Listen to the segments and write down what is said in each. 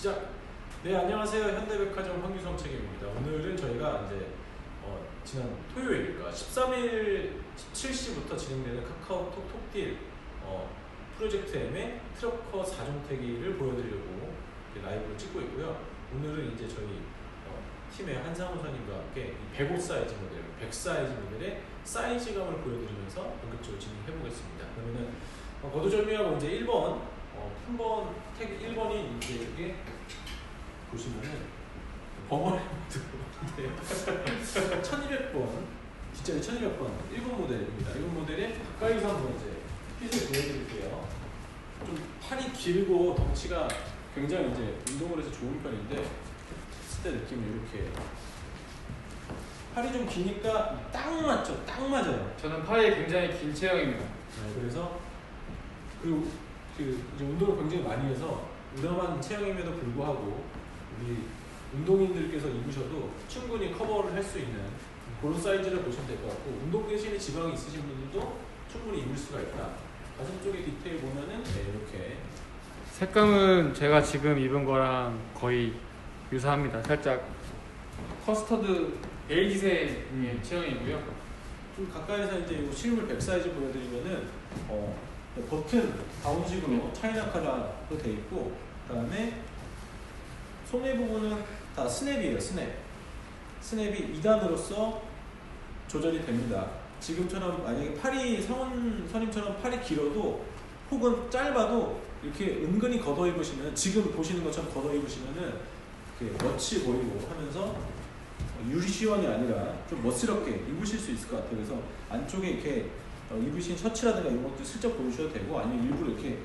시작. 네 안녕하세요 현대백화점 황규성 책임입니다. 오늘은 저희가 이제 어, 지난 토요일 그러니까 13일 17시부터 진행되는 카카오톡 톡딜 어, 프로젝트 M의 트럭커 4종 태기를 보여드리려고 이렇게 라이브를 찍고 있고요. 오늘은 이제 저희 어, 팀의 한상훈 선임과 함께 이105 사이즈 모델, 100 사이즈 모델의 사이즈감을 보여드리면서 본격적으로 진행해 보겠습니다. 그러면은 어, 거두절미하고 이제 1번 어, 품번 택 1번이 이제 이렇게 보시면은 벙어리 모델인데요. 1200번 뒷자리 1200번 1번 모델입니다. 1번 모델에 가까이서 한번 이제 핏을 보여드릴게요. 좀 팔이 길고 덩치가 굉장히 이제 운동을 해서 좋은 편인데 했을 때 느낌이 이렇게 팔이 좀 기니까 딱 맞죠? 딱 맞아요. 저는 팔이 굉장히 긴 체형입니다. 네, 그래서 그리고 그 이제 운동을 굉장히 많이 해서 우람한 체형임에도 불구하고 우리 운동인들께서 입으셔도 충분히 커버를 할 수 있는 그런 사이즈를 보시면 될 것 같고 운동 대신에 지방이 있으신 분들도 충분히 입을 수가 있다. 가슴 쪽에 디테일 보면은 네, 이렇게 색감은 제가 지금 입은 거랑 거의 유사합니다. 살짝 커스터드 베이지색 의 체형이고요. 좀 가까이서 이제 이 실물 100 사이즈 보여드리면은 어, 버튼 다운식으로 차이나 카라로 돼 있고 그 다음에 소매 부분은 다 스냅이에요 스냅 스냅이 2단으로서 조절이 됩니다 지금처럼 만약에 팔이 성원 선임처럼 팔이 길어도 혹은 짧아도 이렇게 은근히 걷어 입으시면 지금 보시는 것처럼 걷어 입으시면은 이렇게 멋지 보이고 하면서 유리시원이 아니라 좀 멋스럽게 입으실 수 있을 것 같아요. 그래서 안쪽에 이렇게 어, 입으신 셔츠라든가 이런 것도 슬쩍 보여주셔도 되고 아니면 일부러 이렇게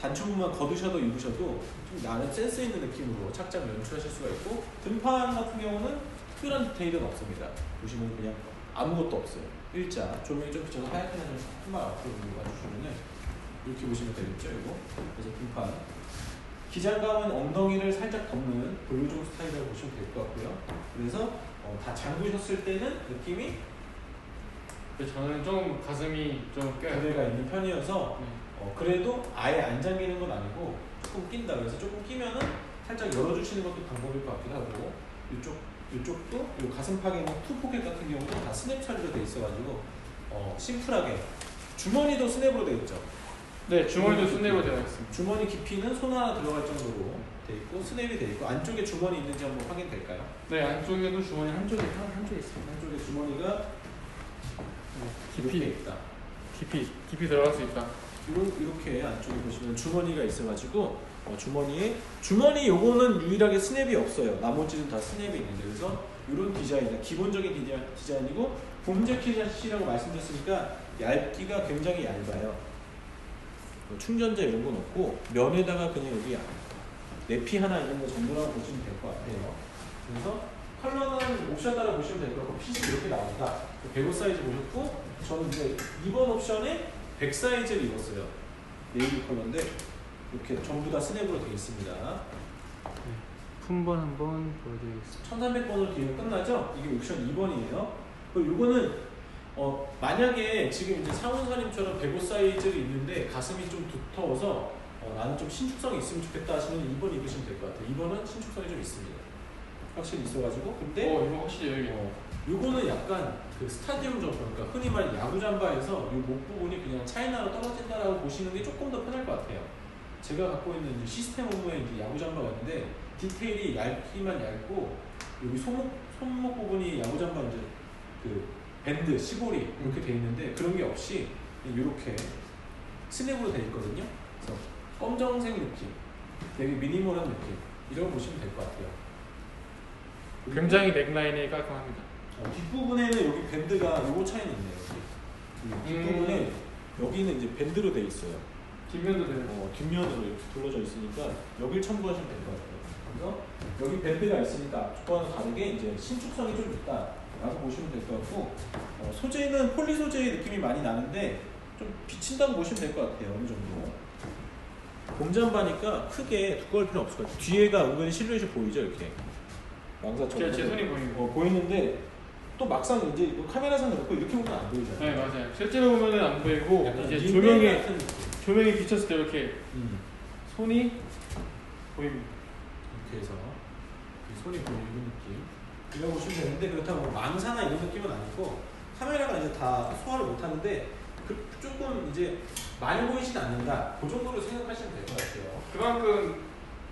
단추부분만 걷으셔도 입으셔도 좀 나름 센스 있는 느낌으로 착장을 연출하실 수가 있고 등판 같은 경우는 특별한 디테일은 없습니다. 보시면 그냥 아무것도 없어요. 일자 조명이 좀 비춰서 하얗게 나는 한발 앞으로 와주시면은 이렇게 보시면 되겠죠, 이거. 그래서 등판 기장감은 엉덩이를 살짝 덮는 볼륨 스타일이라고 보시면 될 것 같고요. 그래서 어, 다 잠그셨을 때는 느낌이 근데 저는 좀 가슴이 좀 꽤. 무게가 있는 편이어서 네. 어, 그래도 아예 안 잠기는 건 아니고 조금 낀다. 그래서 조금 끼면은 살짝 열어주시는 것도 방법일 것 같기도 하고 이쪽 이쪽도 이 가슴팍에 있는 투 포켓 같은 경우도 다 스냅 처리로 돼 있어가지고 어, 심플하게 주머니도 스냅으로 돼 있죠. 네, 주머니도 순대로 되어 있습니다. 주머니 깊이는 손 하나 들어갈 정도로 돼 있고 스냅이 돼 있고 안쪽에 주머니 있는지 한번 확인될까요? 네, 안쪽에도 주머니 한쪽에 한, 한쪽에 있습니다. 한쪽에 주머니가 깊이. 있다. 깊이 깊이 들어갈 수 있다. 이런 이렇게 안쪽에 보시면 주머니가 있어가지고 어, 주머니에 주머니 요거는 유일하게 스냅이 없어요. 나머지는 다 스냅이 있는데 그래서 이런 디자인, 기본적인 디자인, 디자인이고 봄 재킷이라고 말씀드렸으니까 얇기가 굉장히 얇아요. 뭐 충전자 이런 건 없고 면에다가 그냥 여기 내피 하나 있는 거 정도라고 보시면 될 것 같아요. 그래서 컬러는 옵션 따라 보시면 될것 같고 핏이 이렇게 나온다. 105 사이즈 보셨고 저는 이제 2번 옵션에 100 사이즈를 입었어요. 네이비 컬러인데 이렇게 전부 다 스냅으로 되어 있습니다. 품번 한번 보여드리겠습니다. 1300번을 기면 끝나죠? 이게 옵션 2번이에요. 그리고 이거는 어, 만약에 지금 이제 상훈사님처럼 105 사이즈를 입는데 가슴이 좀 두터워서 어, 나는 좀 신축성이 있으면 좋겠다 하시면 2번 입으시면 될 것 같아요. 2번은 신축성이 좀 있습니다. 확실히 있어가지고 근데 어, 이거 확실히 여기. 어, 요거는 약간 그 스타디움 점퍼, 그러니까 흔히 말하는 야구 잠바에서 요목 부분이 그냥 차이나로 떨어진다라고 보시는 게 조금 더 편할 것 같아요. 제가 갖고 있는 시스템 오브의 이제 야구 잠바가 있는데 디테일이 얇기만 얇고 여기 손목 손목 부분이 야구 잠바 이제 그 밴드 시보리 이렇게 돼 있는데 그런 게 없이 이렇게 스냅으로 돼 있거든요. 그래서 검정색 느낌, 되게 미니멀한 느낌 이런 거 보시면 될 것 같아요. 굉장히 넥라인이 깔끔합니다. 어, 뒷부분에는 여기 밴드가 요거 차이는 있네요. 이 뒷부분에 여기는 이제 밴드로 돼 있어요. 뒷면도 되는. 어, 뒷면으로 이렇게 둘러져 있으니까 여길 첨부하시면 될 것 같아요. 그래서 여기 밴드가 있으니까 앞쪽과는 다르게 이제 신축성이 좀 있다라고 보시면 될 것 같고 어, 소재는 폴리 소재의 느낌이 많이 나는데 좀 비친다고 보시면 될 것 같아요. 어느 정도. 봄잠바니까 크게 두꺼울 필요 없을 것 같아요. 뒤에가 은근히 실루엣이 보이죠 이렇게. 망사처럼. 제, 제 손이 보이는 거. 어, 보이는데 또 막상 이제 이거 카메라상 놓고 이렇게 보면 안 보이잖아요. 네, 맞아요. 실제로 보면은 안 보이고 약간 이제 조명에 같은. 조명이 비쳤을 때 이렇게 음. 손이 보입니다. 이렇게 해서 이 손이 보이는 느낌. 이런 거 보시면 되는데 그렇다고 뭐 망사나 이런 느낌은 아니고 카메라가 이제 다 소화를 못 하는데 그 조금 이제 많이 보이진 않는다. 그 정도로 생각하시면 될 것 같아요. 그만큼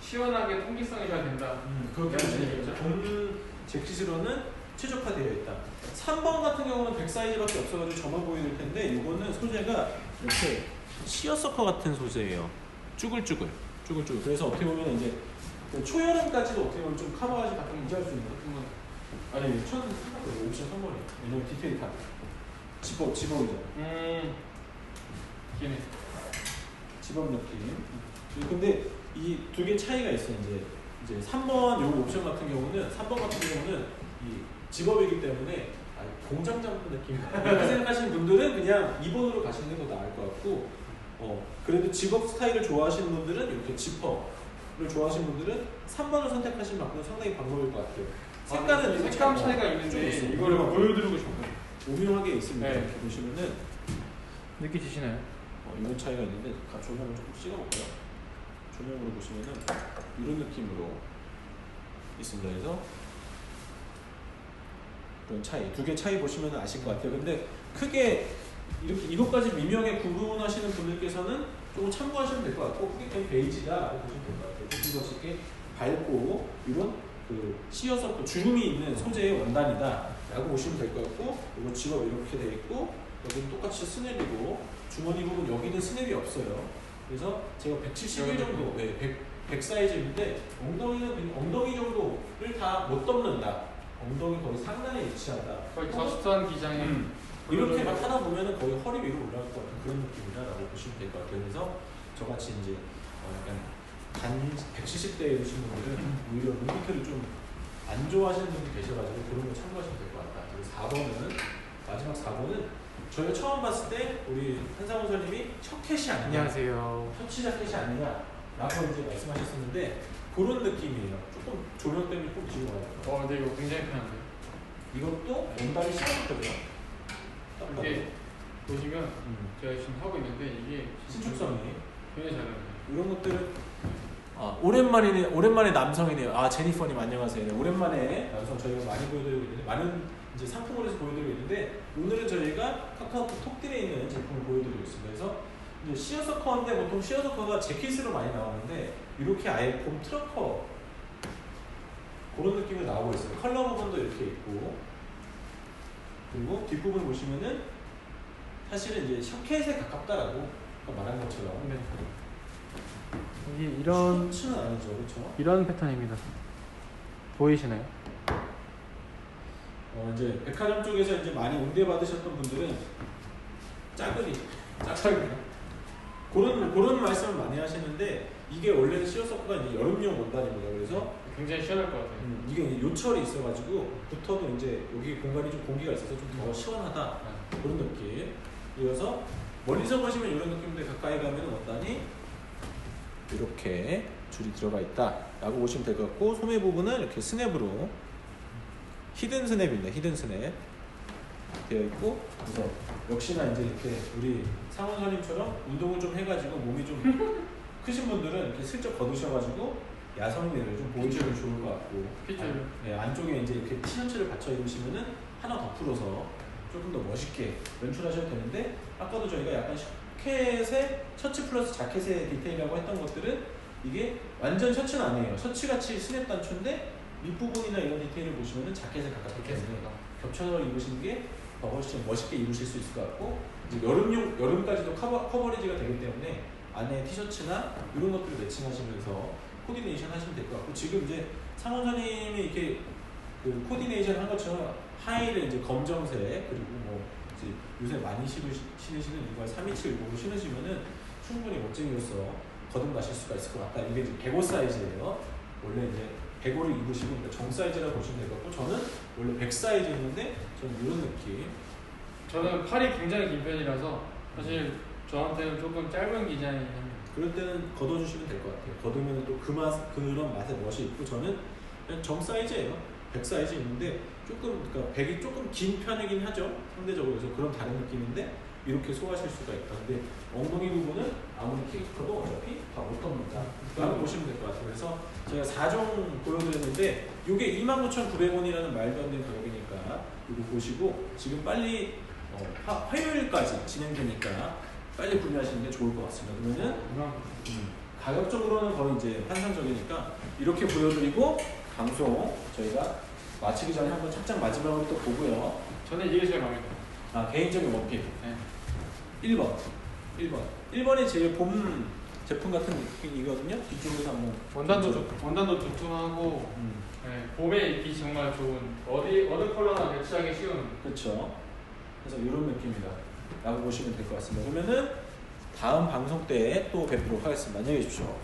시원하게 통기성이 잘 된다. 음, 그렇게 얘기죠. 본 재킷으로는 최적화되어 있다. 3번 같은 경우는 100 사이즈밖에 없어가지고 저만 보여드릴 텐데 이거는 소재가 이렇게 시어서커 같은 소재예요. 쭈글쭈글, 쭈글쭈글. 그래서 어떻게 보면 이제 그 초여름까지도 어떻게 보면 좀 커버하지 가끔 인지할 수 있는 한번 아니 천 옵션 선물이 왜냐면 디테일 다 집업 집업이잖아. 음. 기네. 집업 느낌. 근데 이 두 개 차이가 있어요. 이제 이제 3번 요 옵션 같은 경우는 3번 같은 경우는 이 집업이기 때문에 아니, 공장 잡는 느낌이다. 이렇게 생각하시는 분들은 그냥 2번으로 가시는 게 더 나을 것 같고 어 그래도 집업 스타일을 좋아하시는 분들은 이렇게 지퍼를 좋아하시는 분들은 3번을 선택하시는 방법은 상당히 방법일 것 같아요. 색깔은 아, 이거 색감 참- 차이가 좀 있는데. 이거를. 보여드리고 싶어요. 오묘하게 있습니다. 네. 이렇게 보시면은 느끼시나요? 어, 이런 차이가 있는데 가- 조명을 조금 찍어볼까요? 조명으로 보시면은 이런 느낌으로 있습니다. 그래서 이런 차이 두 개 차이 보시면 아실 것 같아요. 근데 크게 이렇게 이것까지 미묘하게 구분하시는 분들께서는 조금 참고하시면 될 것 같고 크게 그냥 베이지다라고 보시면 될 것 같아요. 조금 더 쉽게 밝고 이런 그 씌어서 그 주름이 있는 소재의 원단이다라고 보시면 될 것 같고 이거 직업 이렇게 돼 있고 여기는 똑같이 스냅이고 주머니 부분 여기는 스냅이 없어요. 그래서 제가 171 정도, 네, 100, 100 사이즈인데 엉덩이는 그냥 엉덩이 정도를 다 못 덮는다. 엉덩이 거의 상단에 위치한다. 거의 저스트한 기장에 음. 이렇게 막 하다 보면은 거의 허리 위로 올라갈 것 같은 그런 느낌이다라고 보시면 될 것 같아요. 그래서 저같이 이제 어 약간 단 170대에 계신 분들은 오히려 룸피트를 좀 안 좋아하시는 분이 계셔가지고 그런 거 참고하시면 될 것 같다. 그리고 4번은 마지막 4번은 저희가 처음 봤을 때 우리 한상훈 선생님이 첫캣이 아니냐 안녕하세요. 첫 시작켓이 아니냐 라고 이제 말씀하셨었는데 그런 느낌이에요. 조금 조명 때문에 좀 뒤로 가요. 어, 근데 이거 굉장히 편한데. 이것도 원단이 시원했거든요. 이게 보시면 음. 제가 지금 하고 있는데 이게 신축성이 굉장히 잘 나와요. 이런 것들은 아, 오랜만이네 오랜만에 남성이네요. 아 제니퍼님 안녕하세요. 네, 오랜만에 남성 저희가 많이 보여드리고 있는데 많은 이제 상품을 해서 보여드리고 있는데 오늘은 저희가 카카오톡 톡딜에 있는 제품을 보여드리고 있습니다. 그래서 이제 시어서커인데 보통 시어서커가 재킷으로 많이 나오는데 이렇게 아예 봄 트러커 그런 느낌으로 나오고 있어요. 컬러 부분도 이렇게 있고 그리고 뒷부분 보시면은 사실은 이제 셔켓에 가깝다라고 말한 것처럼 네. 이게 이런 셔츠는 아니죠, 그렇죠? 이런 패턴입니다. 보이시나요? 어, 이제 백화점 쪽에서 이제 많이 응대 받으셨던 분들은 짜글이, 짜글이 그런 그런 말씀을 많이 하시는데 이게 원래는 시어서커가 이제 여름용 원단입니다. 그래서 굉장히 시원할 것 같아요. 음, 이게 요철이 있어가지고 붙어도 이제 여기 공간이 좀 공기가 있어서 좀 더 시원하다 그런 느낌. 이어서 멀리서 보시면 이런 느낌인데 가까이 가면 원단이 이렇게 줄이 들어가 있다라고 보시면 될 것 같고 소매 부분은 이렇게 스냅으로 히든 스냅입니다. 히든 스냅 되어 있고 그래서 역시나 이제 이렇게 우리 상원선님처럼 운동을 좀 해가지고 몸이 좀 크신 분들은 이렇게 슬쩍 걷으셔가지고 야성미를 좀 보여주면 좋을 것 같고 그쵸. 안- 네, 안쪽에 이제 이렇게 티셔츠를 받쳐 입으시면은 하나 더 풀어서 조금 더 멋있게 연출하셔도 되는데 아까도 저희가 약간 셔켓에 셔츠 플러스 자켓의 디테일이라고 했던 것들은 이게 완전 셔츠는 아니에요. 셔츠같이 스냅 단추인데 밑부분이나 이런 디테일을 보시면은 자켓에 가깝기 때문에 겹쳐서 입으시는 게더 훨씬 멋있게 입으실 수 있을 것 같고 이제 여름용 여름까지도 커버, 커버리지가 되기 때문에 안에 티셔츠나 이런 것들을 매칭하시면서 코디네이션 하시면 될 것 같고 지금 이제 상원사님이 이렇게 그 코디네이션 한 것처럼 하의를 이제 검정색 그리고 뭐 이제 요새 많이 신으시, 신으시는 이거 327로 신으시면은 충분히 멋쟁이로서 거듭나실 수가 있을 것 같다. 이게 이제 105 사이즈예요. 원래 이제 105를 입으시고 그러니까 정 사이즈라고 보시면 될 것 같고 저는 원래 100 사이즈였는데 저는 이런 느낌. 저는 팔이 굉장히 긴 편이라서 사실 저한테는 조금 짧은 기장이 합니다. 그럴 때는 걷어주시면 될 것 같아요. 걷으면 또 그 맛, 그런 맛의 멋이 있고 저는 그냥 정 사이즈예요. 100 사이즈 있는데 조금 그러니까 100이 조금 긴 편이긴 하죠. 상대적으로 그래서 그런 다른 느낌인데 이렇게 소화하실 수가 있다. 근데 엉덩이 부분은 아무리 키 커도 어차피 다 못 덮는다. 라고 보시면 될 것 같아요. 그래서 제가 4종 보여드렸는데 이게 29,900원이라는 말도 안 되는 가격이니까 이거 보시고 지금 빨리 어, 화, 화요일까지 진행되니까 빨리 구매하시는 게 좋을 것 같습니다. 그러면은 음, 가격적으로는 거의 이제 환상적이니까 이렇게 보여드리고 방송 저희가 마치기 전에 한번 착장 마지막으로 또 보고요. 저는 이게 제일 마음에 들어요. 아 개인적인 원픽 네. 1번 1번 1번이 제일 봄 제품 같은 느낌이거든요. 뒤쪽에서 한번 원단도 좀- 좋- 원단도 두툼하고 음, 네, 봄에 입기 정말 좋은 어디 어느 컬러나 매치하기 쉬운 그렇죠. 그래서 이런 느낌이다. 라고 보시면 될 것 같습니다. 그러면은 다음 방송 때 또 뵙도록 하겠습니다. 안녕히 계십시오.